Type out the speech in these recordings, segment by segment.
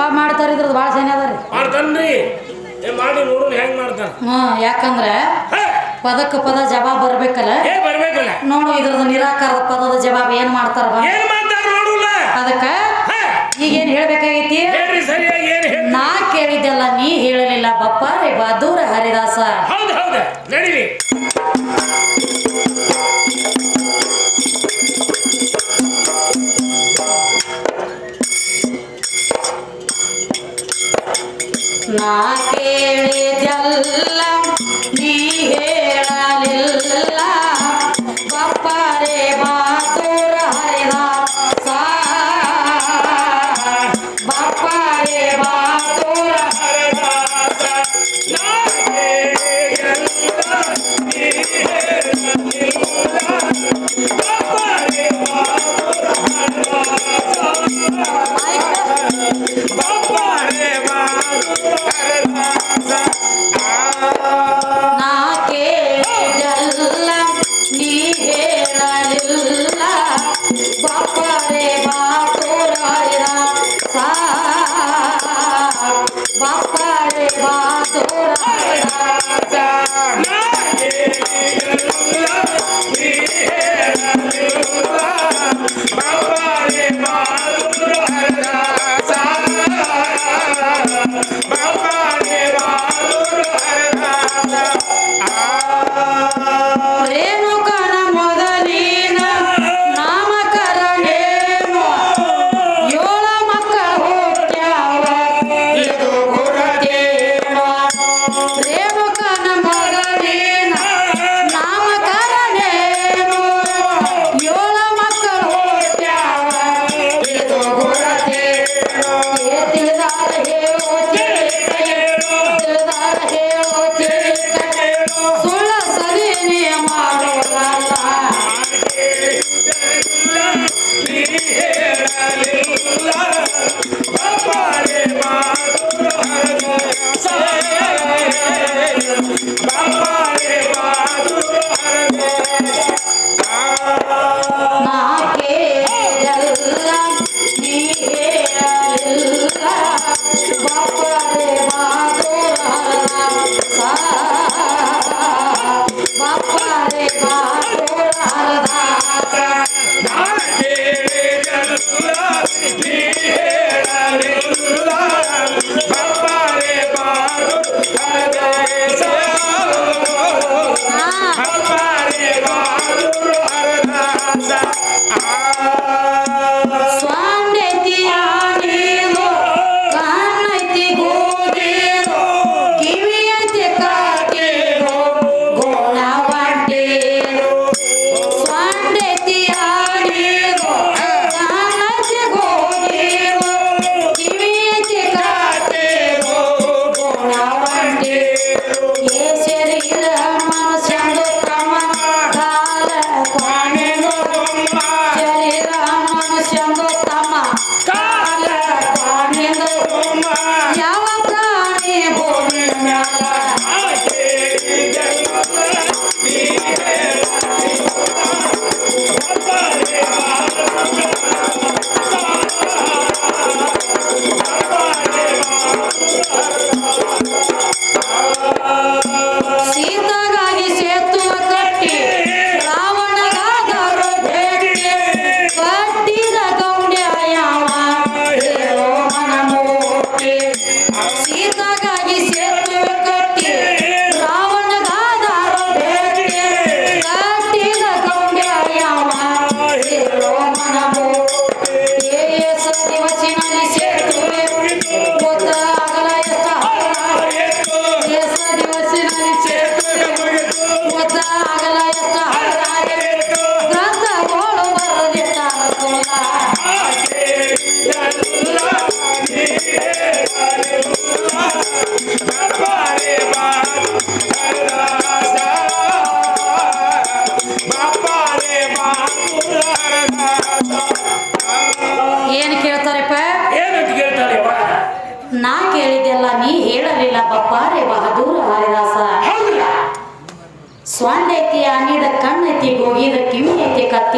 ಕಬಾಬ್ ಮಾಡ್ತಾರ ಇದ್ರದ್ದು ಭಾಳ ಸೇನೆ ಅದ ಮಾಡ್ತಾನ್ರಿ. ಮಾಡಿ ನೋಡೋಣ ಹೆಂಗ್ ಮಾಡ್ತಾರ. ಹ್ಞೂ ಯಾಕಂದ್ರೆ ಪದಕ್ಕೆ ಪದ ಜವಾಬ್ ಬರ್ಬೇಕಲ್ಲ? ಬರ್ಬೇಕಲ್ಲ. ನೋಡು ಇದ್ರದ್ದು ನಿರಾಕಾರದ ಪದದ ಜವಾಬ್ ಏನ್ ಮಾಡ್ತಾರ ಅದಕ್ಕ ಮಾಡ್ತಾರ ಹೇಳ್ಬೇಕಾಗೈತಿ? ಏನ್ ಹೇಳ್ ನಾ ಕೇಳಿದ್ದೆಲ್ಲ ನೀ ಹೇಳಲಿಲ್ಲ ಬಪ್ಪ ರೇ ಬಹದ್ದೂರ ಹರಿದಾಸ. ಹೌದು ಹೌದು. ನಡೀರಿ.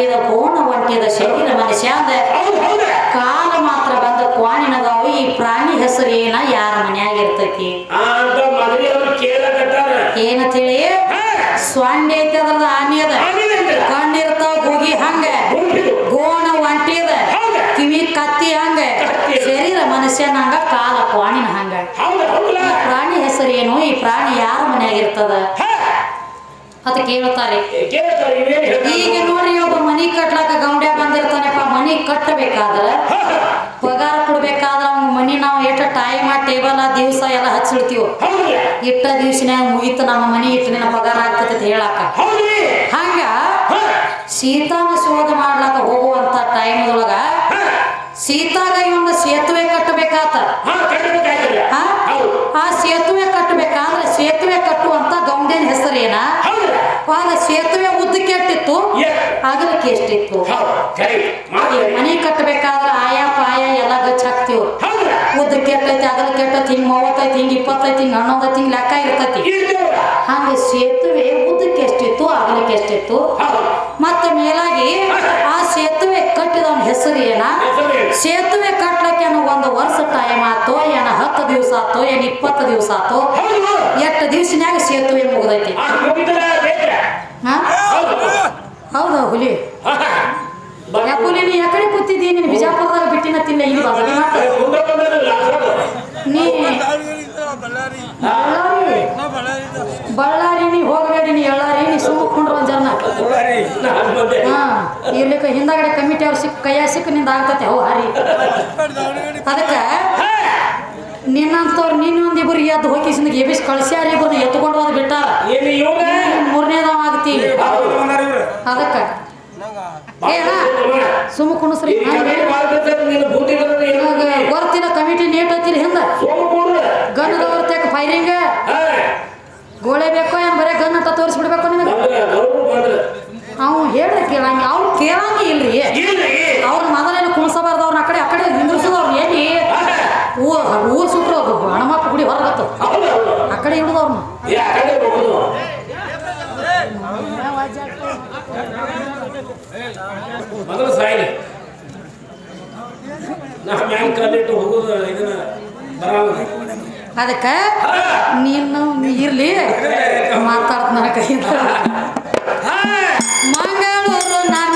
ಗೋಣ ಕೋಣ ಒಂಟಿದ ಶರೀರ ಮನುಷ್ಯಾಂದ ಕಾಲ ಮಾತ್ರ ಬಂದ ಕ್ವಾಣಿನದಾವು ಈ ಪ್ರಾಣಿ ಹೆಸರು ಏನ? ಯಾರ ಮನ್ಯಾಗ ಇರ್ತೈತಿ? ಏನಂತೇಳಿ ಸ್ವಾಂಡಿ ಐತಿ ಅದ್ರದ ಆನೆ ಅದ. ಕಣ್ಣಿರ್ತಾವ ಗುಗಿ ಹಂಗ. ಗೋಣ ಒಂಟಿ ಅದ. ಕಿವಿ ಕತ್ತಿ ಹಂಗ. ಶರೀರ ಮನುಷ್ಯನ ಹಂಗ ಕಾಲ ಕ್ವಾಣಿನ ಹಂಗ. ಪ್ರಾಣಿ ಹೆಸರೇನು ಈ ಪ್ರಾಣಿ ಯಾರ ಮನ್ಯಾಗ ಇರ್ತದ? ಅಂತ ಕೇಳ್ತಾರೆ ಇವೇನು ಈಗ ನೋಡ್ರಿ ಒಬ್ಬ ಮನಿ ಕಟ್ಲಾಕ ಗೌಂಡ್ಯ ಬಂದಿರ್ತಾನೆಪ್ಪ. ಮನಿ ಕಟ್ಟಬೇಕಾದ್ರ ಪಗಾರ ಕೊಡ್ಬೇಕಾದ್ರ ಅವ್ನ ಮನಿ ನಾವು ಎಷ್ಟು ಟೈಮ್ ಟೇಬಲ್ ದಿವಸ ಎಲ್ಲ ಹಚ್ಚಿಡ್ತೀವಿ. ಇಟ್ಟ ದಿವ್ಸನ್ಯಾಗ ಮುಗಿತು ನಮ್ಮ ಮನಿ ಇಟ್ಟು ನಿನ್ನ ಪಗಾರ ಆಗ್ತದೆ ಹೇಳಾಕ ಹಂಗ ಸೀತಾನ ಶೋಧ ಮಾಡ್ಲಾಕ ಹೋಗುವಂತ ಟೈಮ್ದೊಳಗ ಒಳಗ ಸೀತಾಗ ಒಂದು ಸೇತುವೆ ಕಟ್ಟಬೇಕಾತ. ಆಗ ಸೇತುವೆ ಉದ್ದಕ್ಕೆ ಎಷ್ಟಿತ್ತು? ಆಗಲಕ್ಕೆ ಅಗಲಕ್ಕೆ ಎಷ್ಟಿತ್ತು ಮನೆ ಕಟ್ಟಬೇಕಾದ್ರೆ ಆಯಾ ಪಾಯ ಎಲ್ಲ ಗಚ್ಚ ಹಾಕ್ತಿವ್ ಉದ್ದಕ್ಕೆ ಎಟ್ಟೈತಿ ಅಗಲಕ್ಕೆ ಎಟ್ಟೈತಿ ಹಿಂಗ್ ಮೂವತ್ತೈತಿ ಹಿಂಗ್ ಇಪ್ಪತ್ತೈತಿ ಹಿಂಗ್ ಹನ್ನೊಂದೈತಿ ಹಿಂಗ್ ಲೆಕ್ಕ ಇರ್ತೈತಿ. ಹಾಗೆ ಸೇತುವೆ ಉದ್ದಕ್ಕೆ ಎಷ್ಟಿತ್ತು ಅಗಲಕ್ಕೆ ಎಷ್ಟಿತ್ತು? ಮತ್ತೆ ಮೇಲಾಗಿ ಆ ಸೇತುವೆ ಕಟ್ಟಿದವನ ಹೆಸರು ಏನ? ಸೇತುವೆ ಕಟ್ಲಕ್ಕೆ ಒಂದು ವರ್ಷ ಟೈಮ್ ಆತೋ ಏನ ಹತ್ತು ದಿವಸ ಆತೋ ಏನ್ ಇಪ್ಪತ್ತು ದಿವಸ ಆತೋ ಎಟ್ಟು ಎಷ್ಟು ದಿವ್ಸನ್ಯಾಗ ಸೇತುವೆ ಮುಗ್ದೈತಿ ಆ ಮುಗಿತದ ಬೇಕ್ರೆ ಹಾ ಹೌದು ಹುಲಿ. ಹಾ ಯಾಕುಲಿ ನೀ ಯಾಕಡೆ ಕೂತಿದ್ದೀ? ನೀನು ಬಿಜಾಪುರದಾಗ ಬಿಟ್ಟಿನ ತಿನ್ನ ಇಲ್ಲಿ. ನೀ ಬಳ್ಳಾರಿ. ನೀ ಹೋಗಬೇಡಿ ನೀ ಎಳ್ಳಾರಿ. ನೀ ಸುಮ್ಮಕೊಂಡ್ರ ಒಂದ್ ಜನ. ಹಾ ಇರ್ಲಿಕ್ಕೆ ಹಿಂದಾಗಡೆ ಕಮಿಟಿ ಅವ್ರು ಸಿಕ್ಕ ಕೈಯ ಸಿಕ್ಕ ನಿಂದ ಆಗ್ತತೆ. ಅವು ಹಾರಿ. ಅದಕ್ಕೆ ಹಾ, ನಿನ್ನಂತವ್ರು ನಿನ್ನೊಂದಿಬ್ರು ಎದ್ದು ಹೋಗಿಸಿಂದ ಎಬಿಸ್ ಕಳಿಸ್ಯಾರ ಇಬ್ಬರನ್ನ ಎತ್ಕೊಂಡು ಹೋದ್ ಬಿಟ್ಟಾರ. ಆಗ್ತಿ. ಮೂರನೇದವ ಆಗ್ತೀವಿ ಅದಕ್ಕೆ ಸುಮ್ಮ ಕುಣಸ್ರಿ ಈ ಕಮಿಟಿ ನೇಟ್ ಏನು? ಐತಿಲ್ಲ ಹಿಂದ. ಗನ್ನದವ್ರ ತೆಕ್ ಫೈರಿಂಗ್ ಗೋಳೆ ಬೇಕೋ ಏನ್ ಬರೇ ಗನ್ ಅಂತ ತೋರಿಸ್ಬಿಡ್ಬೇಕು ನಿನಗೆ ಬಂದ್ರೆ ಅವ್ರು ಬಂದ್ರೆ. ಅವ್ ಹೇಳ್ದೆ ಕೇಳಂಗ ಅವ್ರು ಕೇಳಂಗ ಇಲ್ರಿ. ಅವ್ರ ಮೊದಲೇನು ಕುಣಸಬಾರ್ದು ಅವ್ರನ್ನ ಆ ಕಡೆ ಆ ಕಡೆ ನಿಂದ್ರಿಸೋದವ್ರು ಹಾ, ಊರ್ ಊರ್ ಸುಟ್ರು ಅದು ಹಣಮಪ್ಪ ಗುಡಿ ಹೊರಗತ್ತು. ಆ ಕಡೆ ಕಡೆ ಹೋಗುದು. ಮೊದಲು ಸಾಯಿಲಿ. ನಾ ಮ್ಯಾಲ್ ಕಾಲಿಟ್ಟು ಹೋಗೋದು ಇದನ್ನ ಬರಲ್ಲ ಅದಕ್ಕೆ ನೀನು ಇರ್ಲಿ. ಮಾತಾಡ್ತ ನನ್ನ ಕೈ ಮಂಗಳೂರು ನನ್ನ